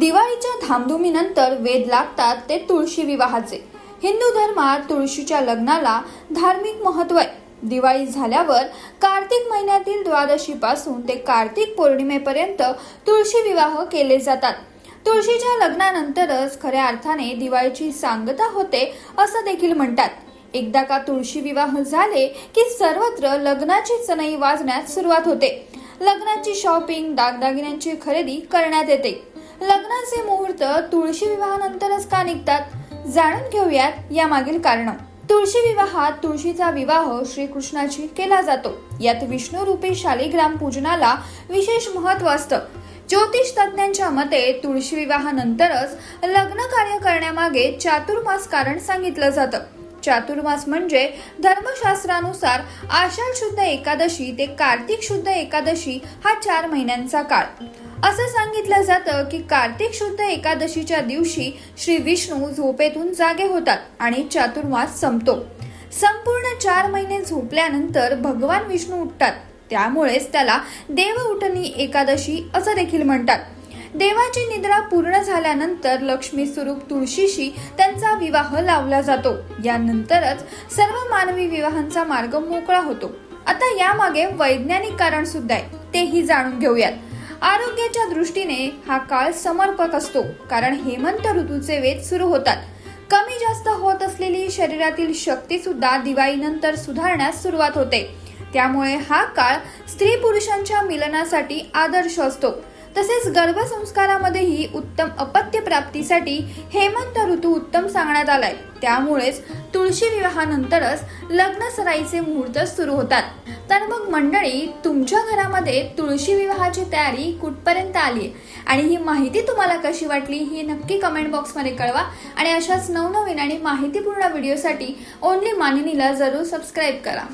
दिवाळीच्या धामधुमीनंतर वेद लागतात ते तुळशी विवाहाचे. हिंदू धर्मात तुळशीच्या लग्नाला धार्मिक महत्त्व आहे. दिवाळी झाल्यावर कार्तिक महिन्यातील द्वादशीपासून ते कार्तिक पौर्णिमेपर्यंत तुळशी विवाह केले जातात. तुळशीच्या लग्नानंतरच खऱ्या अर्थाने दिवाळीची सांगता होते असं देखील म्हणतात. एकदा का तुळशी विवाह झाले की सर्वत्र लग्नाची चणई वाजण्यास सुरुवात होते. लग्नाची शॉपिंग दागदागिन्यांची खरेदी करण्यात येते. लग्नाचे मुहूर्त तुळशी विवाहानंतरच का निघतात? जाणून घेऊयात यामागील कारण. तुळशी विवाहात तुळशीचा विवाह श्रीकृष्णाची केला जातो. यात विष्णू रूपी शालिग्राम पूजनाला विशेष महत्त्व असतं. ज्योतिष तज्ज्ञांच्या मते तुळशी विवाहानंतरच लग्न कार्य करण्यामागे चातुर्मास कारण सांगितलं जातं. चातुर्मास म्हणजे धर्मशास्त्रानुसार आषाढ शुद्ध एकादशी ते कार्तिक शुद्ध एकादशी हा चार महिन्यांचा काळ. असं सांगितलं जातं की कार्तिक शुद्ध एकादशीच्या दिवशी श्री विष्णू झोपेतून जागे होतात आणि चातुर्मास संपतो. संपूर्ण चार महिने झोपल्यानंतर भगवान विष्णू उठतात. त्यामुळेच त्याला देव उठणी एकादशी असं देखील म्हणतात. देवाची निद्रा पूर्ण झाल्यानंतर लक्ष्मी स्वरूप तुळशीशी त्यांचा विवाह लावला जातो. यानंतरच सर्व मानवी विवाहांचा मार्ग मोकळा होतो. आता यामागे वैज्ञानिक कारण सुद्धा आहे. तेही जाणून घेऊयात. आरोग्याच्या दृष्टीने हा काळ समर्पक असतो कारण हेमंत ऋतूचे वेध सुरू होतात. कमी जास्त होत असलेली शरीरातील शक्ती सुद्धा दिवाळीनंतर सुधारण्यास सुरुवात होते. त्यामुळे हा काळ स्त्री पुरुषांच्या मिलनासाठी आदर्श असतो. तसेच गर्भसंस्कारामध्येही उत्तम अपत्य प्राप्तीसाठी हेमंत ऋतू उत्तम सांगण्यात आलाय. त्यामुळेच तुळशी विवाहानंतरच लग्न सराईचे मुहूर्त सुरू होतात. तर मग मंडळी तुमच्या घरामध्ये तुळशी विवाहाची तयारी कुठपर्यंत आली आणि ही माहिती तुम्हाला कशी वाटली ही नक्की कमेंट बॉक्समध्ये कळवा. आणि अशाच नवनवीन आणि माहितीपूर्ण व्हिडिओसाठी ओनली मानिनीला जरूर सबस्क्राईब करा.